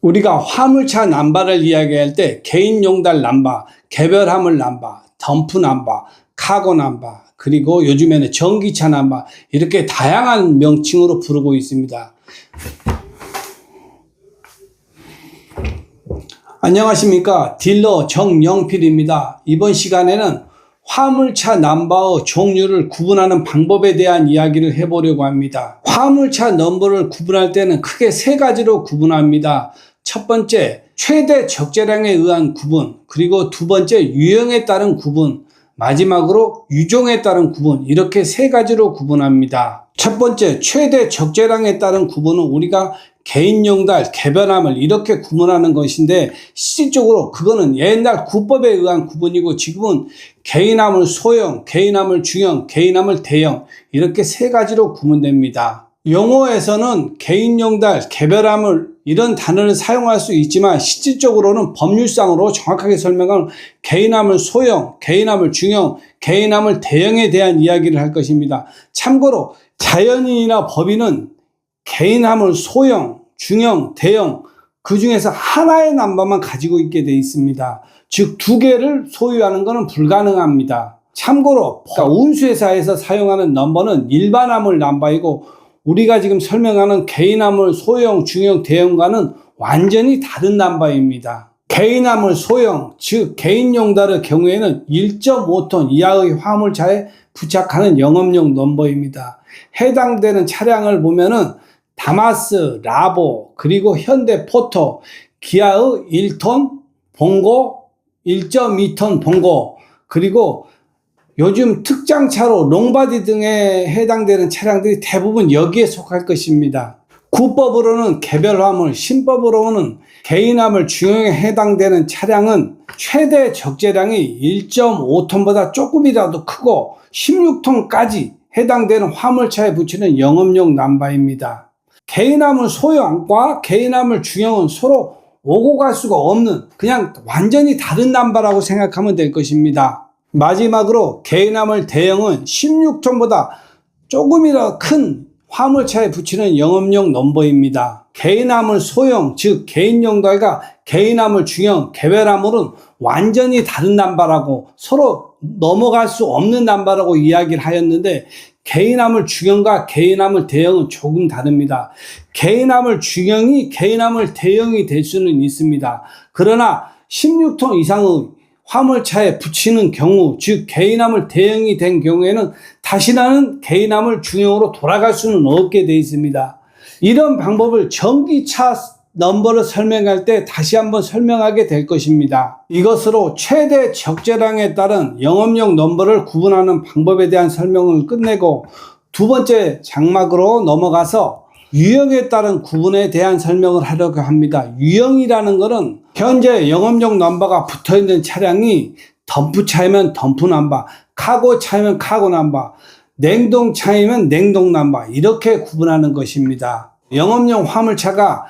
우리가 화물차 남바를 이야기할 때 개인 용달 남바, 개별 화물 남바, 덤프 남바, 카고 남바, 그리고 요즘에는 전기차 남바 이렇게 다양한 명칭으로 부르고 있습니다. 안녕하십니까 딜러 정영필입니다. 이번 시간에는 화물차 넘버의 종류를 구분하는 방법에 대한 이야기를 해보려고 합니다. 화물차 넘버를 구분할 때는 크게 세 가지로 구분합니다. 첫 번째, 최대 적재량에 의한 구분, 그리고 두 번째, 유형에 따른 구분, 마지막으로 유종에 따른 구분, 이렇게 세 가지로 구분합니다. 첫 번째, 최대 적재량에 따른 구분은 우리가 개인 용달, 개별함을 이렇게 구분하는 것인데, 실질적으로 그거는 옛날 구법에 의한 구분이고, 지금은 개인함을 소형, 개인함을 중형, 개인함을 대형, 이렇게 세 가지로 구분됩니다. 용어에서는 개인 용달, 개별함을 이런 단어를 사용할 수 있지만 실질적으로는 법률상으로 정확하게 설명하면 개인함을 소형, 개인함을 중형, 개인함을 대형에 대한 이야기를 할 것입니다. 참고로 자연인이나 법인은 개인함을 소형, 중형, 대형 그 중에서 하나의 남바만 가지고 있게 돼 있습니다. 즉 두 개를 소유하는 것은 불가능합니다. 참고로 그러니까 운수회사에서 사용하는 넘버는 일반함을 남바이고 우리가 지금 설명하는 개인함을 소형, 중형, 대형과는 완전히 다른 남바입니다. 개인함을 소형, 즉 개인용 달의 경우에는 1.5톤 이하의 화물차에 부착하는 영업용 넘버입니다. 해당되는 차량을 보면은 다마스, 라보, 그리고 현대 포터, 기아의 1톤, 봉고, 1.2톤 봉고, 그리고 요즘 특장차로 롱바디 등에 해당되는 차량들이 대부분 여기에 속할 것입니다. 구법으로는 개별화물, 신법으로는 개인화물 중형에 해당되는 차량은 최대 적재량이 1.5톤보다 조금이라도 크고 16톤까지 해당되는 화물차에 붙이는 영업용 남바입니다. 개인화물 소형과 개인화물 중형은 서로 오고 갈 수가 없는 그냥 완전히 다른 남바라고 생각하면 될 것입니다. 마지막으로 개인화물 대형은 16톤보다 조금이라도 큰 화물차에 붙이는 영업용 넘버입니다. 개인화물 소형, 즉 개인용 달과 개인화물 중형, 개별화물은 완전히 다른 남바라고 서로 넘어갈 수 없는 남바라고 이야기를 하였는데 개인화물 중형과 개인화물 대형은 조금 다릅니다. 개인화물 중형이 개인화물 대형이 될 수는 있습니다. 그러나 16톤 이상의 화물차에 붙이는 경우, 즉 개인함을 대형이 된 경우에는 다시 나는 개인함을 중형으로 돌아갈 수는 없게 되어 있습니다. 이런 방법을 전기차 넘버를 설명할 때 다시 한번 설명하게 될 것입니다. 이것으로 최대 적재량에 따른 영업용 넘버를 구분하는 방법에 대한 설명을 끝내고 두 번째 장막으로 넘어가서 유형에 따른 구분에 대한 설명을 하려고 합니다. 유형이라는 것은 현재 영업용 넘버가 붙어 있는 차량이 덤프차이면 덤프 넘버, 카고차이면 카고 넘버, 냉동차이면 냉동 넘버 이렇게 구분하는 것입니다. 영업용 화물차가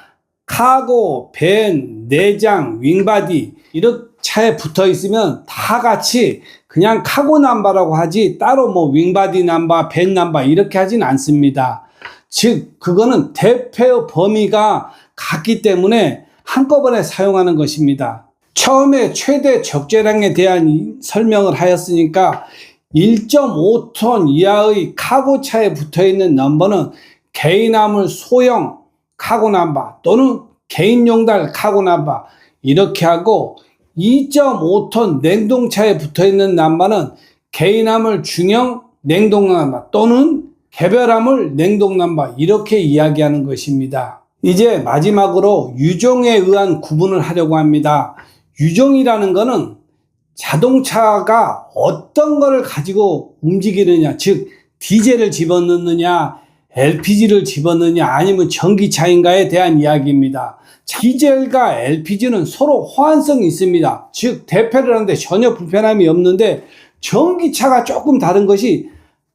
카고, 벤, 내장, 윙바디 이런 차에 붙어 있으면 다 같이 그냥 카고 남바라고 하지 따로 뭐 윙바디 남바, 벤 남바 이렇게 하진 않습니다. 즉 그거는 대표의 범위가 같기 때문에 한꺼번에 사용하는 것입니다. 처음에 최대 적재량에 대한 설명을 하였으니까 1.5톤 이하의 카고차에 붙어 있는 넘버는 개인화물 소형 카고 넘버 또는 개인용달 카고 넘버 이렇게 하고 2.5톤 냉동차에 붙어 있는 넘버는 개인화물 중형 냉동 넘버 또는 개별함을 냉동난바 이렇게 이야기하는 것입니다. 이제 마지막으로 유종에 의한 구분을 하려고 합니다. 유종이라는 것은 자동차가 어떤 것을 가지고 움직이느냐, 즉 디젤을 집어넣느냐, LPG를 집어넣느냐, 아니면 전기차인가에 대한 이야기입니다. 디젤과 LPG는 서로 호환성이 있습니다. 즉 대패를 하는데 전혀 불편함이 없는데 전기차가 조금 다른 것이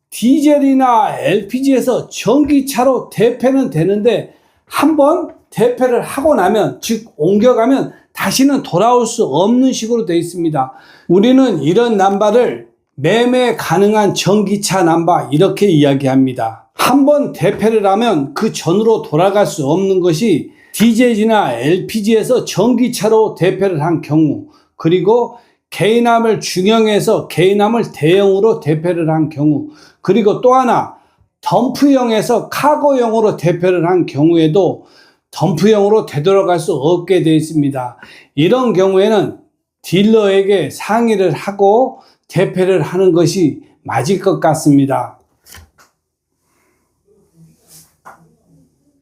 디젤이나 LPG에서 전기차로 대패는 되는데 한 번 대패를 하고 나면 즉 옮겨가면 다시는 돌아올 수 없는 식으로 되어 있습니다. 우리는 이런 남바를 매매 가능한 전기차 남바 이렇게 이야기합니다. 한 번 대패를 하면 그 전으로 돌아갈 수 없는 것이 디젤이나 LPG에서 전기차로 대표를 한 경우, 그리고 개인함을 중형에서 개인함을 대형으로 대표를 한 경우, 그리고 또 하나 덤프형에서 카고형으로 대표를 한 경우에도 덤프형으로 되돌아갈 수 없게 되어 있습니다. 이런 경우에는 딜러에게 상의를 하고 대표를 하는 것이 맞을 것 같습니다.